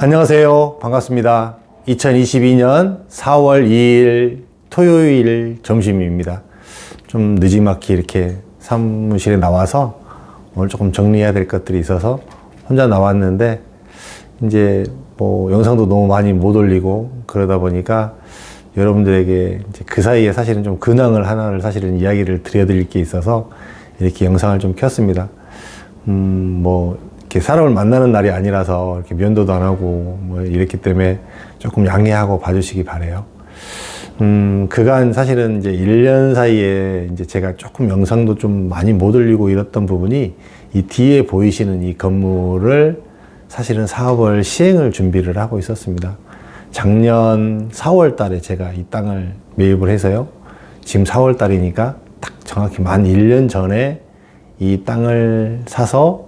안녕하세요. 반갑습니다. 2022년 4월 2일 토요일 점심입니다. 좀 늦지막히 이렇게 사무실에 나와서 오늘 조금 정리해야 될 것들이 있어서 혼자 나왔는데 이제 뭐 영상도 너무 많이 못 올리고 그러다 보니까 여러분들에게 이제 그 사이에 사실은 좀 근황을 하나를 사실은 이야기를 드려드릴 게 있어서 이렇게 영상을 좀 켰습니다. 음, 뭐, 이렇게 사람을 만나는 날이 아니라서 이렇게 면도도 안 하고 뭐 이랬기 때문에 조금 양해하고 봐주시기 바래요. 음, 그간 사실은 이제 1년 사이에 이제 제가 조금 영상도 좀 많이 못 올리고 이랬던 부분이 이 뒤에 보이시는 이 건물을 사실은 사업을 시행을 준비를 하고 있었습니다. 작년 4월 달에 제가 이 땅을 매입을 해서요. 지금 4월 달이니까 딱 정확히 만 1년 전에 이 땅을 사서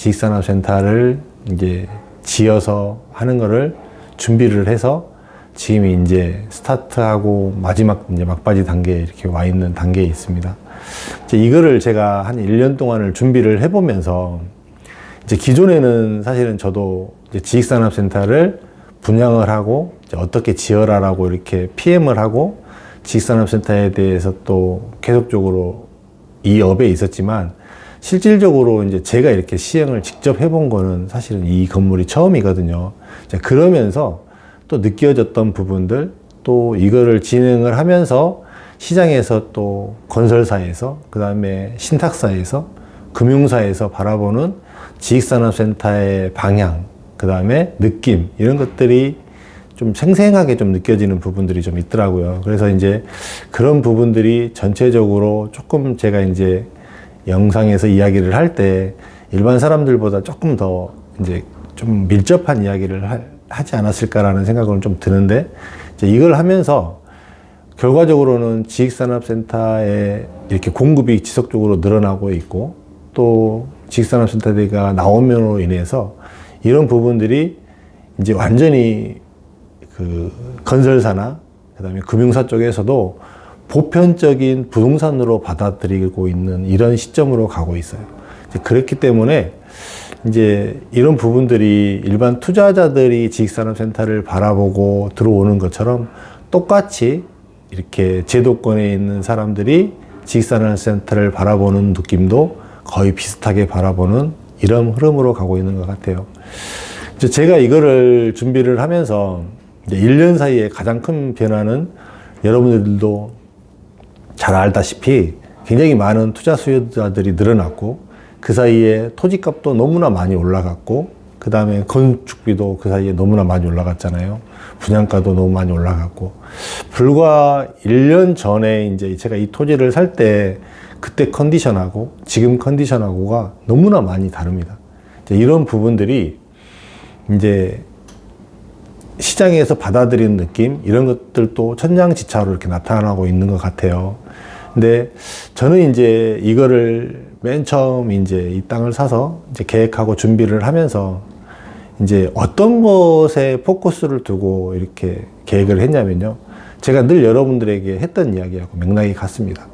지식산업센터를 이제 지어서 하는 거를 준비를 해서 지금 이제 스타트하고 마지막 이제 막바지 단계에 이렇게 와 있는 단계에 있습니다. 이제 이거를 제가 한 1년 동안을 준비를 해보면서 이제 기존에는 사실은 저도 이제 지식산업센터를 분양을 하고 어떻게 지어라라고 이렇게 PM을 하고 지식산업센터에 대해서 또 계속적으로 이 업에 있었지만 실질적으로 이제 제가 이렇게 시행을 직접 해본 거는 사실은 이 건물이 처음이거든요. 이제 그러면서 또 느껴졌던 부분들 또 이거를 진행을 하면서 시장에서 또 건설사에서 그 다음에 신탁사에서 금융사에서 바라보는 지식산업센터의 방향 그 다음에 느낌 이런 것들이 좀 생생하게 좀 느껴지는 부분들이 좀 있더라고요. 그래서 이제 그런 부분들이 전체적으로 조금 제가 이제 영상에서 이야기를 할 때 일반 사람들보다 조금 더 이제 좀 밀접한 이야기를 하, 하지 않았을까라는 생각은 좀 드는데 이제 이걸 하면서 결과적으로는 지식산업센터에 이렇게 공급이 지속적으로 늘어나고 있고 또 지식산업센터가 나오면으로 인해서 이런 부분들이 이제 완전히 그 건설사나 그다음에 금융사 쪽에서도 보편적인 부동산으로 받아들이고 있는 이런 시점으로 가고 있어요. 그렇기 때문에 이제 이런 부분들이 일반 투자자들이 지식산업센터를 바라보고 들어오는 것처럼 똑같이 이렇게 제도권에 있는 사람들이 지식산업센터를 바라보는 느낌도 거의 비슷하게 바라보는 이런 흐름으로 가고 있는 것 같아요. 제가 이거를 준비를 하면서 이제 1년 사이에 가장 큰 변화는 여러분들도 잘 알다시피 굉장히 많은 투자 수요자들이 늘어났고 그 사이에 토지값도 너무나 많이 올라갔고 그 다음에 건축비도 그 사이에 너무나 많이 올라갔잖아요. 분양가도 너무 많이 올라갔고 불과 1년 전에 이제 제가 이 토지를 살 때 그때 컨디션하고 지금 컨디션하고가 너무나 많이 다릅니다. 이런 부분들이 이제 시장에서 받아들이는 느낌 이런 것들도 천장지차로 이렇게 나타나고 있는 것 같아요. 근데 저는 이제 이거를 맨 처음 이제 이 땅을 사서 이제 계획하고 준비를 하면서 이제 어떤 것에 포커스를 두고 이렇게 계획을 했냐면요. 제가 늘 여러분들에게 했던 이야기하고 맥락이 같습니다.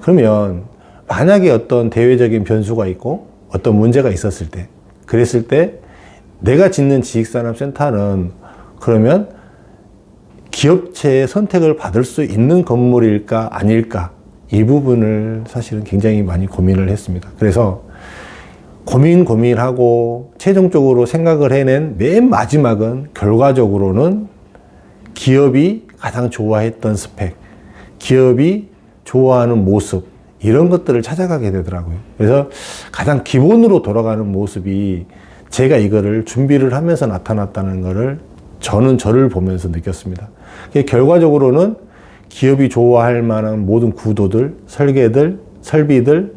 그러면 만약에 어떤 대외적인 변수가 있고 어떤 문제가 있었을 때, 그랬을 때 내가 짓는 지식산업센터는 그러면 기업체의 선택을 받을 수 있는 건물일까 아닐까 이 부분을 사실은 굉장히 많이 고민을 했습니다. 그래서 고민 고민하고 최종적으로 생각을 해낸 맨 마지막은 결과적으로는 기업이 가장 좋아했던 스펙, 기업이 좋아하는 모습 이런 것들을 찾아가게 되더라고요. 그래서 가장 기본으로 돌아가는 모습이 제가 이거를 준비를 하면서 나타났다는 것을 저는 저를 보면서 느꼈습니다. 결과적으로는 기업이 좋아할 만한 모든 구도들, 설계들, 설비들,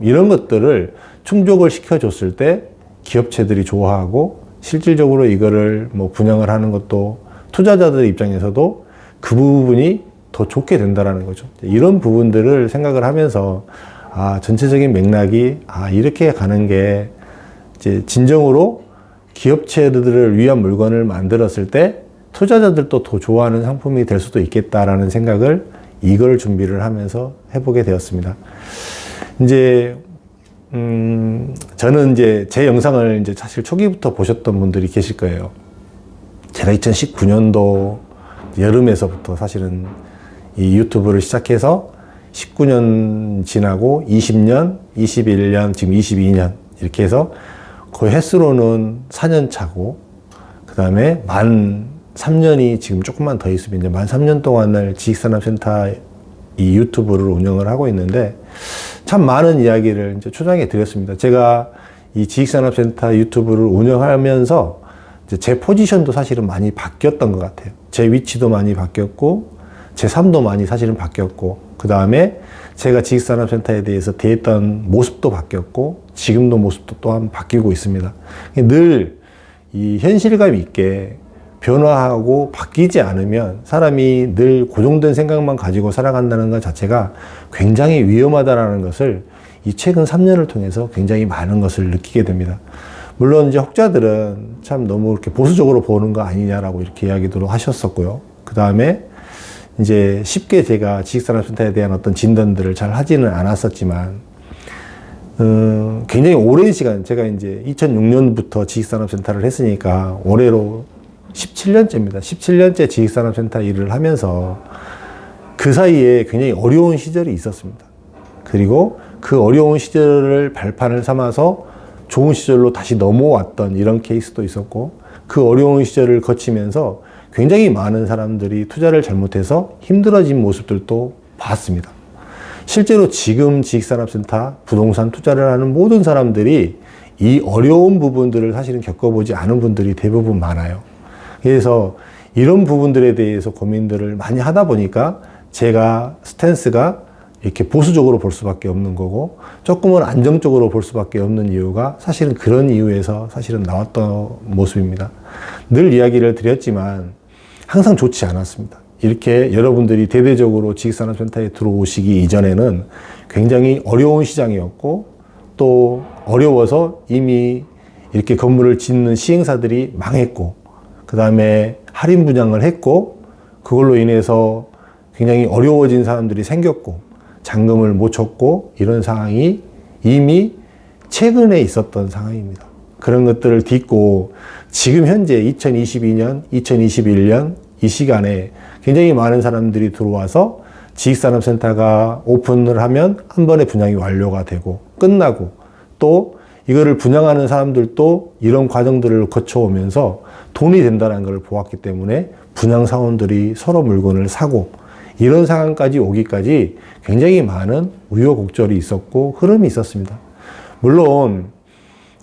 이런 것들을 충족을 시켜줬을 때 기업체들이 좋아하고 실질적으로 이거를 뭐 분양을 하는 것도 투자자들 입장에서도 그 부분이 더 좋게 된다라는 거죠. 이런 부분들을 생각을 하면서 아, 전체적인 맥락이 아, 이렇게 가는 게 이제 진정으로 기업체들을 위한 물건을 만들었을 때 투자자들도 더 좋아하는 상품이 될 수도 있겠다라는 생각을 이걸 준비를 하면서 해보게 되었습니다. 이제 음, 저는 이제 제 영상을 이제 사실 초기부터 보셨던 분들이 계실 거예요. 제가 2019년도 여름에서부터 사실은 이 유튜브를 시작해서 19년 지나고 20년, 21년, 지금 22년 이렇게 해서 거의 횟수로는 4년 차고 그 다음에 만 3년이 지금 조금만 더 있으면 이제 만 3년 동안을 지식산업센터 이 유튜브를 운영을 하고 있는데 참 많은 이야기를 이제 초장에 드렸습니다. 제가 이 지식산업센터 유튜브를 운영하면서 제 포지션도 사실은 많이 바뀌었던 것 같아요. 제 위치도 많이 바뀌었고, 제 삶도 많이 사실은 바뀌었고, 그 다음에 제가 지식산업센터에 대해서 대했던 모습도 바뀌었고, 지금도 모습도 또한 바뀌고 있습니다. 늘 이 현실감 있게 변화하고 바뀌지 않으면 사람이 늘 고정된 생각만 가지고 살아간다는 것 자체가 굉장히 위험하다라는 것을 이 최근 3년을 통해서 굉장히 많은 것을 느끼게 됩니다. 물론 이제 혹자들은 참 너무 이렇게 보수적으로 보는 거 아니냐라고 이렇게 이야기도 하셨었고요. 그 다음에 이제 쉽게 제가 지식산업센터에 대한 어떤 진단들을 잘 하지는 않았었지만, 음, 굉장히 오랜 시간, 제가 이제 2006년부터 지식산업센터를 했으니까 올해로 17년째입니다. 17년째 지식산업센터 일을 하면서 그 사이에 굉장히 어려운 시절이 있었습니다. 그리고 그 어려운 시절을 발판을 삼아서 좋은 시절로 다시 넘어왔던 이런 케이스도 있었고 그 어려운 시절을 거치면서 굉장히 많은 사람들이 투자를 잘못해서 힘들어진 모습들도 봤습니다. 실제로 지금 지식산업센터 부동산 투자를 하는 모든 사람들이 이 어려운 부분들을 사실은 겪어보지 않은 분들이 대부분 많아요. 그래서 이런 부분들에 대해서 고민들을 많이 하다 보니까 제가 스탠스가 이렇게 보수적으로 볼 수밖에 없는 거고 조금은 안정적으로 볼 수밖에 없는 이유가 사실은 그런 이유에서 사실은 나왔던 모습입니다. 늘 이야기를 드렸지만 항상 좋지 않았습니다. 이렇게 여러분들이 대대적으로 지식산업센터에 들어오시기 이전에는 굉장히 어려운 시장이었고 또 어려워서 이미 이렇게 건물을 짓는 시행사들이 망했고 그 다음에 할인 분양을 했고 그걸로 인해서 굉장히 어려워진 사람들이 생겼고 잔금을 못 쳤고 이런 상황이 이미 최근에 있었던 상황입니다. 그런 것들을 딛고 지금 현재 2022년, 2021년 이 시간에 굉장히 많은 사람들이 들어와서 지식산업센터가 오픈을 하면 한 번에 분양이 완료가 되고 끝나고 또 이거를 분양하는 사람들도 이런 과정들을 거쳐오면서 돈이 된다는 걸 보았기 때문에 분양 사원들이 서로 물건을 사고 이런 상황까지 오기까지 굉장히 많은 우여곡절이 있었고 흐름이 있었습니다. 물론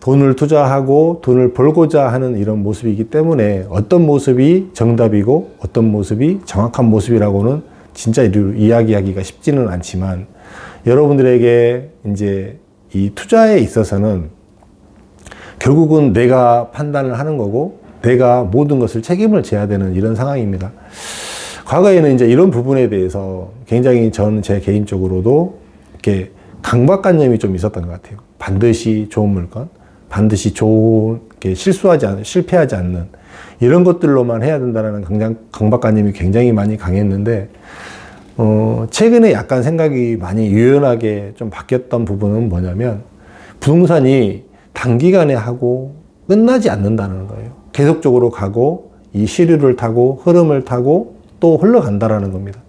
돈을 투자하고 돈을 벌고자 하는 이런 모습이기 때문에 어떤 모습이 정답이고 어떤 모습이 정확한 모습이라고는 진짜 이야기하기가 쉽지는 않지만 여러분들에게 이제 이 투자에 있어서는 결국은 내가 판단을 하는 거고 내가 모든 것을 책임을 져야 되는 이런 상황입니다. 과거에는 이제 이런 부분에 대해서 굉장히 저는 제 개인적으로도 이렇게 강박관념이 좀 있었던 것 같아요. 반드시 좋은 물건, 반드시 좋은, 실수하지 않는, 실패하지 않는 이런 것들로만 해야 된다는 강장, 강박관념이 굉장히 많이 강했는데, 어, 최근에 약간 생각이 많이 유연하게 좀 바뀌었던 부분은 뭐냐면, 부동산이 단기간에 하고 끝나지 않는다는 거예요. 계속적으로 가고, 이 시류를 타고, 흐름을 타고, 또 흘러간다라는 겁니다.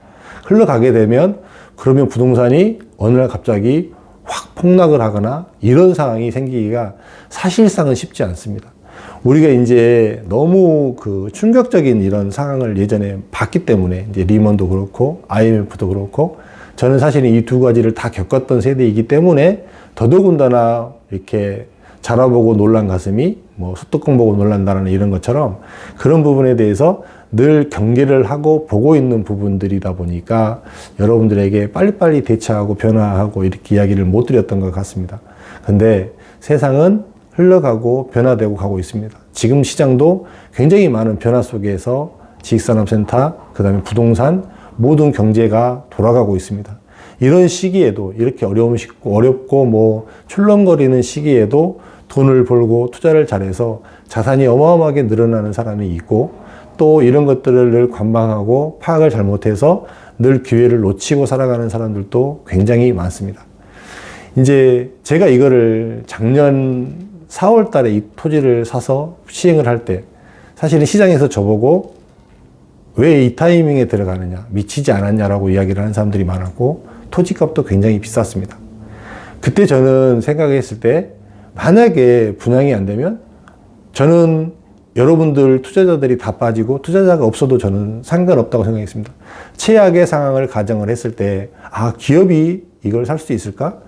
흘러가게 되면 그러면 부동산이 어느 날 갑자기 확 폭락을 하거나 이런 상황이 생기기가 사실상은 쉽지 않습니다. 우리가 이제 너무 그 충격적인 이런 상황을 예전에 봤기 때문에 이제 리먼도 그렇고 IMF도 그렇고 저는 사실 이 두 가지를 다 겪었던 세대이기 때문에 더더군다나 이렇게 자라보고 놀란 가슴이 뭐 소뚜껑 보고 놀란다는 이런 것처럼 그런 부분에 대해서 늘 경계를 하고 보고 있는 부분들이다 보니까 여러분들에게 빨리빨리 대처하고 변화하고 이렇게 이야기를 못 드렸던 것 같습니다. 근데 세상은 흘러가고 변화되고 가고 있습니다. 지금 시장도 굉장히 많은 변화 속에서 지식산업센터, 그 다음에 부동산, 모든 경제가 돌아가고 있습니다. 이런 시기에도 이렇게 어려움, 어렵고 뭐 출렁거리는 시기에도 돈을 벌고 투자를 잘해서 자산이 어마어마하게 늘어나는 사람이 있고 또 이런 것들을 늘 관망하고 파악을 잘못해서 늘 기회를 놓치고 살아가는 사람들도 굉장히 많습니다. 이제 제가 이거를 작년 4월 달에 이 토지를 사서 시행을 할 때 사실은 시장에서 저보고 왜 이 타이밍에 들어가느냐, 미치지 않았냐라고 이야기를 하는 사람들이 많았고, 토지값도 굉장히 비쌌습니다. 그때 저는 생각했을 때, 만약에 분양이 안 되면, 저는 여러분들 투자자들이 다 빠지고, 투자자가 없어도 저는 상관없다고 생각했습니다. 최악의 상황을 가정을 했을 때, 아, 기업이 이걸 살 수 있을까?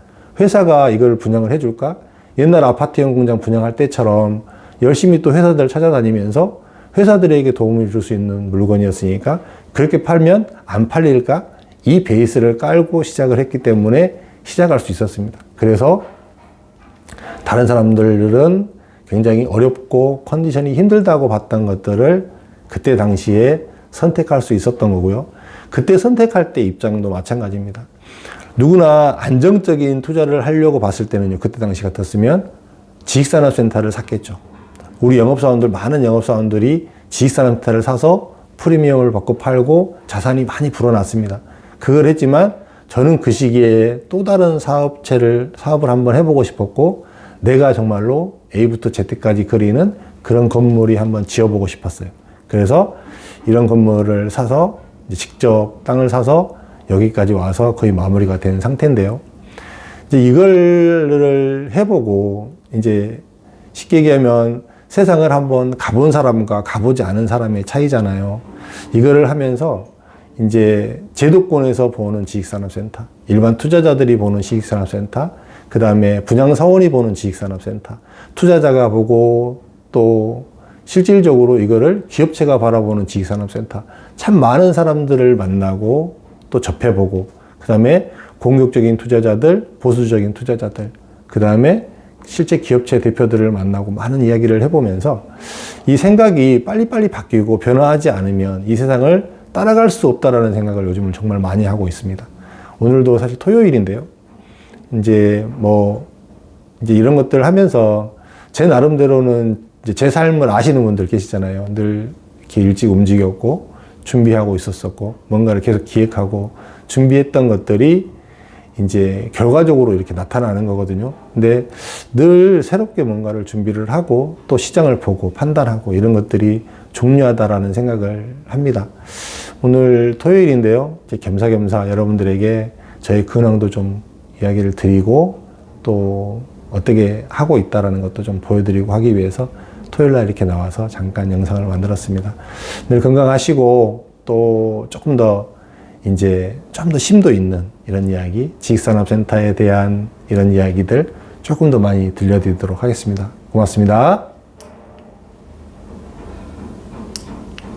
회사가 이걸 분양을 해줄까? 옛날 아파트형 공장 분양할 때처럼 열심히 또 회사들 찾아다니면서 회사들에게 도움을 줄 수 있는 물건이었으니까 그렇게 팔면 안 팔릴까? 이 베이스를 깔고 시작을 했기 때문에 시작할 수 있었습니다. 그래서 다른 사람들은 굉장히 어렵고 컨디션이 힘들다고 봤던 것들을 그때 당시에 선택할 수 있었던 거고요. 그때 선택할 때 입장도 마찬가지입니다. 누구나 안정적인 투자를 하려고 봤을 때는요, 그때 당시 같았으면 지식산업센터를 샀겠죠. 우리 영업사원들, 많은 영업사원들이 지식산업센터를 사서 프리미엄을 받고 팔고 자산이 많이 불어났습니다. 그걸 했지만 저는 그 시기에 또 다른 사업체를, 사업을 한번 해보고 싶었고, 내가 정말로 A부터 Z까지 그리는 그런 건물이 한번 지어보고 싶었어요. 그래서 이런 건물을 사서 직접 땅을 사서 여기까지 와서 거의 마무리가 된 상태인데요. 이제 이걸 해보고 이제 쉽게 얘기하면 세상을 한번 가본 사람과 가보지 않은 사람의 차이잖아요. 이거를 하면서 이제 제도권에서 보는 지식산업센터, 일반 투자자들이 보는 지식산업센터, 그 다음에 분양사원이 보는 지식산업센터, 투자자가 보고 또 실질적으로 이거를 기업체가 바라보는 지식산업센터, 참 많은 사람들을 만나고 또 접해보고, 그 다음에 공격적인 투자자들, 보수적인 투자자들, 그 다음에 실제 기업체 대표들을 만나고 많은 이야기를 해보면서 이 생각이 빨리빨리 바뀌고 변화하지 않으면 이 세상을 따라갈 수 없다라는 생각을 요즘은 정말 많이 하고 있습니다. 오늘도 사실 토요일인데요. 이제 뭐, 이제 이런 것들 하면서 제 나름대로는 제 삶을 아시는 분들 계시잖아요. 늘 이렇게 일찍 움직였고, 준비하고 있었었고, 뭔가를 계속 기획하고, 준비했던 것들이 이제 결과적으로 이렇게 나타나는 거거든요. 근데 늘 새롭게 뭔가를 준비를 하고 또 시장을 보고 판단하고 이런 것들이 중요하다라는 생각을 합니다. 오늘 토요일인데요. 겸사겸사 여러분들에게 저의 근황도 좀 이야기를 드리고 또 어떻게 하고 있다라는 것도 좀 보여드리고 하기 위해서 토요일 날 이렇게 나와서 잠깐 영상을 만들었습니다. 늘 건강하시고 또 조금 더 이제 좀 더 심도 있는 이런 이야기, 지식산업센터에 대한 이런 이야기들 조금 더 많이 들려드리도록 하겠습니다. 고맙습니다.